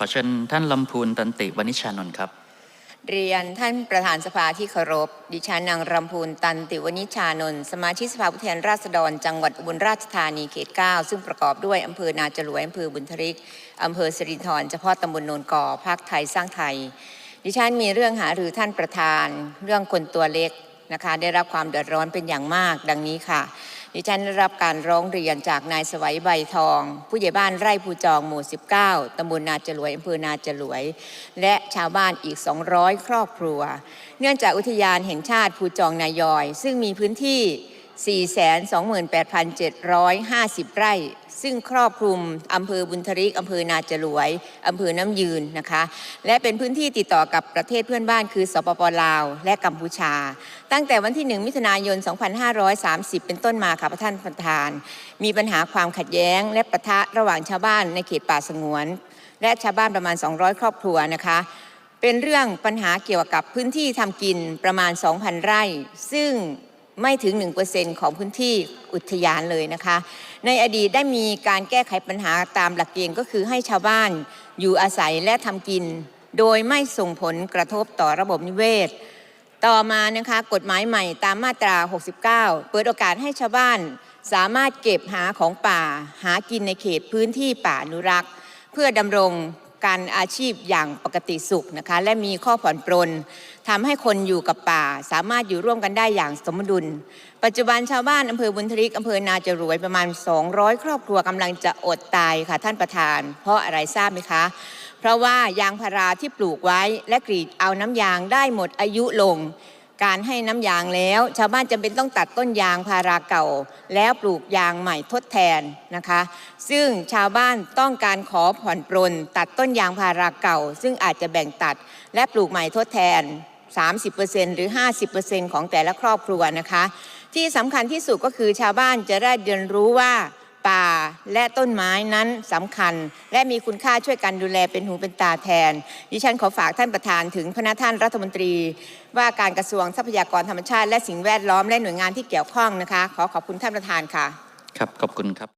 ขอเชิญท่านลำพูนตันติวณิชานนท์ครับ เรียนท่านประธานสภาที่เคารพ ดิฉันนางรำพูนตันติวณิชานนท์สมาชิกสภาผู้แทนราษฎร จังหวัดอุบลราชธานีเขต 9 ซึ่งประกอบด้วยอำเภอนาจรวยอำเภอบุญทริกอำเภอสิรินธรเฉพาะตำบลโนนก่อภาคไทยสร้างไทย ดิฉันมีเรื่องหารือท่านประธาน เรื่องคนตัวเล็ก นะคะ ได้รับความเดือดร้อนเป็นอย่างมากดังนี้ค่ะ ดิฉันได้รับการร้องเรียนจากนายสวัยใบทอง ผู้ใหญ่บ้านไร่ภูจองหมู่ 19 ตำบลนาจรวยอำเภอนาจรวย และชาวบ้านอีก 200 ครอบครัว เนื่องจากอุทยานแห่งชาติภูจองนายอย ซึ่งมีพื้นที่ 428,750 ไร่ ซึ่งครอบคลุมอำเภอบุญทริกอำเภอนาจรวยอำเภอน้ำยืนนะคะ และเป็นพื้นที่ติดต่อกับประเทศเพื่อนบ้านคือสปปลาว และกัมพูชา ตั้งแต่วันที่ 1 มิถุนายน 2530 เป็นต้นมาค่ะท่านประธาน มีปัญหาความขัดแย้ง และปะทะระหว่างชาวบ้านในเขตป่าสงวน และชาวบ้านประมาณ 200 ครอบครัวนะคะเป็นเรื่องปัญหาเกี่ยวกับพื้นที่ทำกินประมาณ 2,000 ไร่ ซึ่ง ไม่ถึง 1%ของพื้นที่อุทยานเลยนะคะ ในอดีตได้มีการแก้ไขปัญหาตามหลักเกณฑ์ก็คือให้ชาวบ้านอยู่อาศัยและทำกิน โดยไม่ส่งผลกระทบต่อระบบนิเวศ ต่อมานะคะกฎหมายใหม่ตามมาตรา 69 เปิดโอกาสให้ชาวบ้านสามารถเก็บหาของป่าหากินในเขตพื้นที่ป่าอนุรักษ์ เพื่อดำรง การอาชีพอย่างปกติสุขนะคะและมีข้อผ่อนปรนทำให้คนอยู่กับป่า สามารถอยู่ร่วมกันได้อย่างสมดุล ปัจจุบันชาวบ้านอำเภอบุญทริกอำเภอนาจรวยประมาณ 200 ครอบครัวกำลังจะอดตายค่ะท่านประธาน เพราะอะไรทราบไหมคะ เพราะว่ายางพาราที่ปลูกไว้และกรีดเอาน้ำยางได้หมดอายุลง การให้น้ำยางแล้ว ชาวบ้านจำเป็นต้องตัดต้นยางพาราเก่า แล้วปลูกยางใหม่ทดแทนนะคะ ซึ่งชาวบ้านต้องการขอผ่อนปรนตัดต้นยางพาราเก่า ซึ่งอาจจะแบ่งตัดและปลูกใหม่ทดแทน 30%หรือ 50%ของแต่ละครอบครัวนะคะ ที่สำคัญที่สุดก็คือชาวบ้านจะได้เรียนรู้ว่า ป่าและต้นไม้นั้นสำคัญ และมีคุณค่าช่วยกันดูแลเป็นหูเป็นตาแทน ดิฉันขอฝากท่านประธานถึงพระท่านรัฐมนตรี ว่าการกระทรวงทรัพยากรธรรมชาติ และสิ่งแวดล้อมและหน่วยงานที่เกี่ยวข้องนะคะ ขอขอบคุณท่านประธานค่ะ ครับขอบคุณครับ